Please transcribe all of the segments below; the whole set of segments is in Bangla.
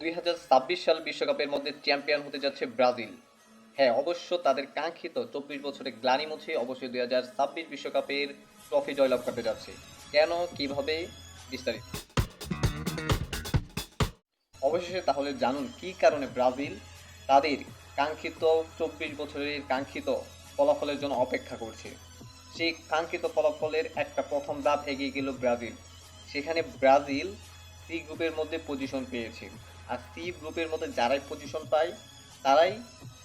দুই হাজার ছাব্বিশ সাল বিশ্বকাপের মধ্যে চ্যাম্পিয়ন হতে যাচ্ছে ব্রাজিল। হ্যাঁ অবশ্য তাদের কাঙ্ক্ষিত চব্বিশ বছরের গ্লানি মুছে অবশ্যই দুই বিশ্বকাপের ট্রফি জয়লাভ করতে যাচ্ছে। কেন, কীভাবে, বিস্তারিত। অবশেষে তাহলে জানুন, কি কারণে ব্রাজিল তাদের কাঙ্ক্ষিত চব্বিশ বছরের কাঙ্ক্ষিত ফলাফলের জন্য অপেক্ষা করছে? সেই কাঙ্ক্ষিত ফলাফলের একটা প্রথম ধাপ এগিয়ে গেল ব্রাজিল। সেখানে ব্রাজিল সি গ্রুপের মধ্যে পজিশন পেয়েছে। আর সি গ্রুপের মধ্যে যারাই পজিশন পায়, তারাই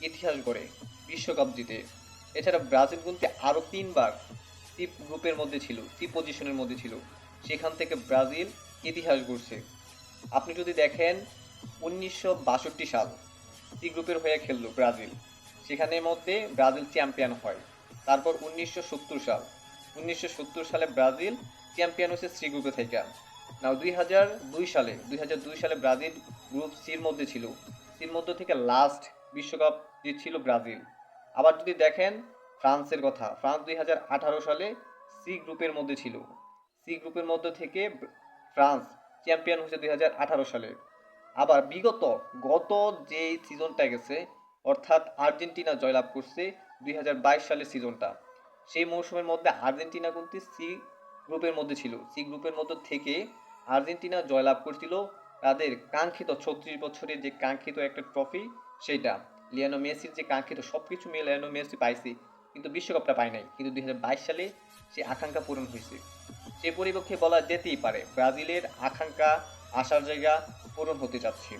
ইতিহাস গড়ে বিশ্বকাপ জিতে। এছাড়া ব্রাজিল কিন্তু আরও তিনবার সি গ্রুপের মধ্যে ছিল সি পজিশনের মধ্যে ছিল। সেখান থেকে ব্রাজিল ইতিহাস গড়ছে। আপনি যদি দেখেন, উনিশশো বাষট্টি সাল সি গ্রুপের হয়ে খেললো ব্রাজিল। সেখানের মধ্যে ব্রাজিল চ্যাম্পিয়ন হয়। তারপর উনিশশো সত্তর সাল। উনিশশো সত্তর সালে ব্রাজিল চ্যাম্পিয়ন হয়েছে সি গ্রুপে থেকে নাও দুই হাজার দুই সালে, দুই হাজার দুই সালে ব্রাজিল গ্রুপ সির মধ্যে ছিল। সির মধ্যে থেকে লাস্ট বিশ্বকাপ জিতছিল ব্রাজিল। আবার যদি দেখেন ফ্রান্সের কথা, ফ্রান্স দুই হাজার আঠারো সালে সি গ্রুপের মধ্যে ছিল। সি গ্রুপের মধ্যে থেকে ফ্রান্স চ্যাম্পিয়ন হয়েছে দুই হাজার আঠারো সালে। আবার বিগত, গত যে সিজনটা গেছে, অর্থাৎ আর্জেন্টিনা জয়লাভ করছে দুই হাজার বাইশ সালের সিজনটা সেই মৌসুমের মধ্যে আর্জেন্টিনা কিন্তু সি গ্রুপের মধ্যে ছিল। সি গ্রুপের মধ্যে থেকে আর্জেন্টিনা জয়লাভ করছিল। তাদের কাঙ্ক্ষিত ছত্রিশ বছরের যে কাঙ্ক্ষিত একটা ট্রফি সেইটা। লিয়ানো মেসির যে কাঙ্ক্ষিত সব কিছু মিলে লিয়ানো মেসি পাইছে, কিন্তু বিশ্বকাপটা পায় নাই। কিন্তু দুই হাজার বাইশ সালে সে আকাঙ্ক্ষা পূরণ হয়েছে। সে পরিপক্ষে বলা যেতেই পারে, ব্রাজিলের আকাঙ্ক্ষা আসার জায়গা পূরণ হতে যাচ্ছে।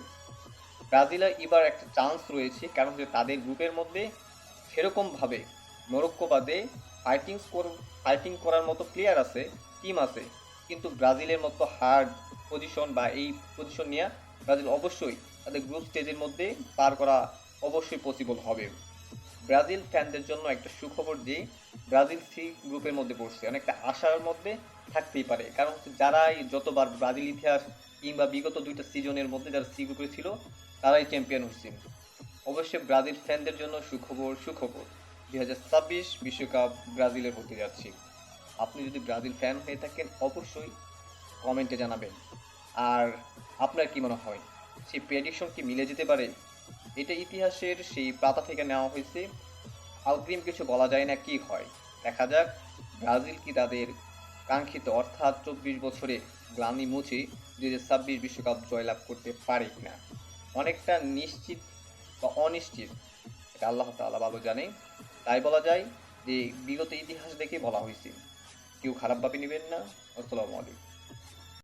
ব্রাজিলের এবার একটা চান্স রয়েছে, কারণ যে তাদের গ্রুপের মধ্যে সেরকমভাবে মরক্কো বাদে ফাইটিং ফাইটিং করার মতো প্লেয়ার আছে টিম আছে। কিন্তু ব্রাজিলের মতো হার্ড পজিশন বা এই পজিশন নিয়ে ব্রাজিল অবশ্যই তাদের গ্রুপ স্টেজের মধ্যে পার করা অবশ্যই পসিবল হবে। ব্রাজিল ফ্যানদের জন্য একটা সুখবর যে ব্রাজিল সি গ্রুপের মধ্যে পড়ছে। অনেকটা আশার মধ্যে থাকতেই পারে। কারণ হচ্ছে যারা এই যতবার ব্রাজিল ইতিহাস কিংবা বিগত দুইটা সিজনের মধ্যে যারা সি গ্রুপে ছিল, তারাই চ্যাম্পিয়ন হচ্ছে। অবশ্যই ব্রাজিল ফ্যানদের জন্য সুখবর সুখবর। দুই বিশ্বকাপ ব্রাজিলের হতে যাচ্ছে। আপনি যদি ব্রাজিল ফ্যান হয়ে থাকেন, অবশ্যই কমেন্টে জানাবেন। আর আপনার কি মনে হয়? সেই প্রেডিকশন কি মিলে যেতে পারে? এটা ইতিহাসের সেই পাতা থেকে নেওয়া হয়েছে। অগ্রিম কিছু বলা যায় না কি হয়। দেখা যাক, ব্রাজিল কি তাদের কাঙ্ক্ষিত, অর্থাৎ চব্বিশ বছরে গ্লানি মুছে দুই হাজার ছাব্বিশ বিশ্বকাপ জয়লাভ করতে পারে কিনা? অনেকটা নিশ্চিত বা অনিশ্চিত, এটা আল্লাহ তাআলা ভালো জানে। তাই বলা যায় যে বিগত ইতিহাস দেখে বলা হয়েছে। কেউ খারাপভাবে নেবেন না। আসসালামু আলাইকুম।